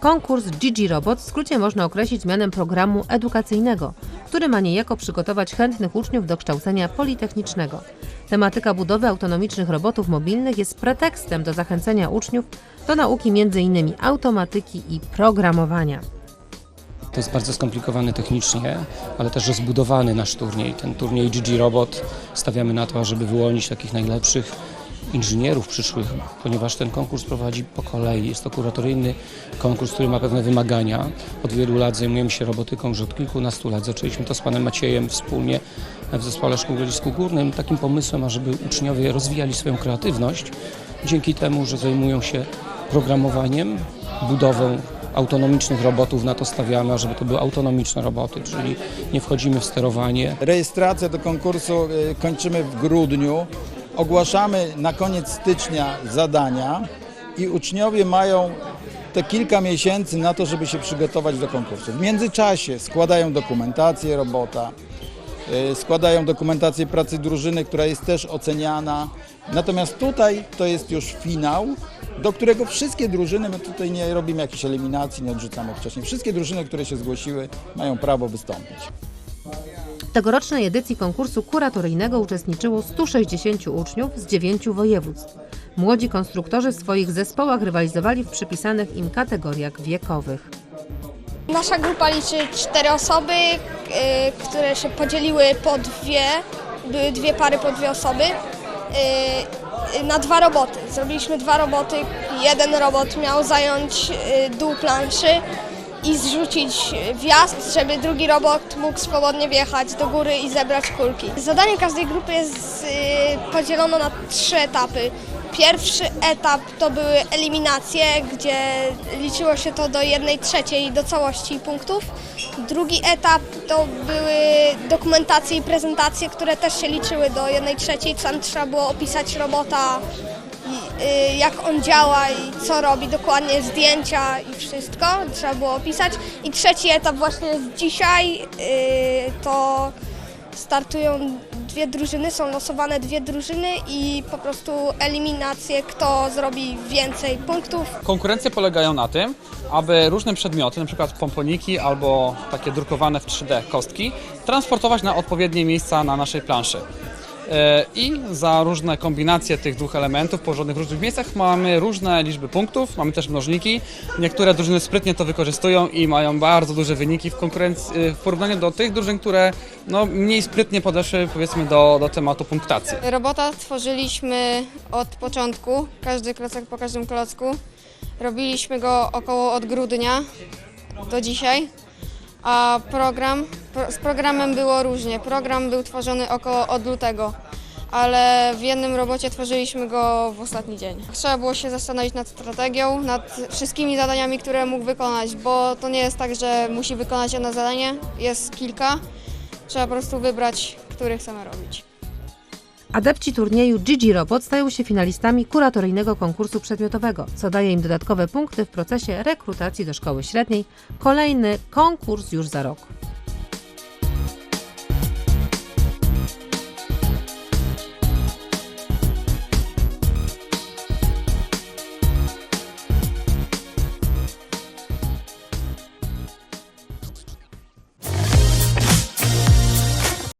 Konkurs Gigi Robot w skrócie można określić mianem programu edukacyjnego, który ma niejako przygotować chętnych uczniów do kształcenia politechnicznego. Tematyka budowy autonomicznych robotów mobilnych jest pretekstem do zachęcenia uczniów do nauki m.in. automatyki i programowania. To jest bardzo skomplikowany technicznie, ale też rozbudowany nasz turniej. Ten turniej GG Robot stawiamy na to, żeby wyłonić takich najlepszych inżynierów przyszłych, ponieważ ten konkurs prowadzi po kolei. Jest to kuratoryjny konkurs, który ma pewne wymagania. Od wielu lat zajmujemy się robotyką, że od kilkunastu lat zaczęliśmy to z panem Maciejem wspólnie w Zespole Szkół w Grodzisku Górnym. Takim pomysłem, ażeby uczniowie rozwijali swoją kreatywność dzięki temu, że zajmują się programowaniem, budową autonomicznych robotów na to stawiamy, żeby to były autonomiczne roboty, czyli nie wchodzimy w sterowanie. Rejestrację do konkursu y, kończymy w grudniu. Ogłaszamy na koniec stycznia zadania i uczniowie mają te kilka miesięcy na to, żeby się przygotować do konkursu. W międzyczasie składają dokumentację robota, y, składają dokumentację pracy drużyny, która jest też oceniana. Natomiast tutaj to jest już finał, do którego wszystkie drużyny, my tutaj nie robimy jakiejś eliminacji, nie odrzucamy wcześniej. Wszystkie drużyny, które się zgłosiły, mają prawo wystąpić. W tegorocznej edycji konkursu kuratoryjnego uczestniczyło 160 uczniów z dziewięciu województw. Młodzi konstruktorzy w swoich zespołach rywalizowali w przypisanych im kategoriach wiekowych. Nasza grupa liczy cztery osoby, y, które się podzieliły po dwie, były dwie pary po dwie osoby y, y, na dwa roboty. Zrobiliśmy dwa roboty. Jeden robot miał zająć dół planszy i zrzucić wjazd, żeby drugi robot mógł swobodnie wjechać do góry i zebrać kulki. Zadanie każdej grupy jest y, podzielono na trzy etapy. Pierwszy etap to były eliminacje, gdzie liczyło się to do jednej trzeciej do całości punktów. Drugi etap to były dokumentacje i prezentacje, które też się liczyły do jednej trzeciej. Tam trzeba było opisać robota, jak on działa i co robi, dokładnie zdjęcia i wszystko trzeba było opisać. I trzeci etap właśnie jest dzisiaj, y, to startują dwie drużyny, są losowane dwie drużyny i po prostu eliminacje, kto zrobi więcej punktów. Konkurencje polegają na tym, aby różne przedmioty, np. pomponiki albo takie drukowane w 3D kostki, transportować na odpowiednie miejsca na naszej planszy. E, I za różne kombinacje tych dwóch elementów położonych w różnych miejscach mamy różne liczby punktów, mamy też mnożniki. Niektóre drużyny sprytnie to wykorzystują i mają bardzo duże wyniki w, konkurencji, e, w porównaniu do tych drużyn, które no, mniej sprytnie podeszły powiedzmy do, do tematu punktacji. Robota tworzyliśmy od początku, każdy klocek po każdym klocku. Robiliśmy go około od grudnia do dzisiaj, a program, pro, z programem było różnie. Program był tworzony około od lutego, ale w jednym robocie tworzyliśmy go w ostatni dzień. Trzeba było się zastanowić nad strategią, nad wszystkimi zadaniami, które mógł wykonać, bo to nie jest tak, że musi wykonać jedno zadanie, jest kilka. Trzeba po prostu wybrać, który chcemy robić. Adepci turnieju Gigi Robot stają się finalistami kuratoryjnego konkursu przedmiotowego, co daje im dodatkowe punkty w procesie rekrutacji do szkoły średniej. Kolejny konkurs już za rok.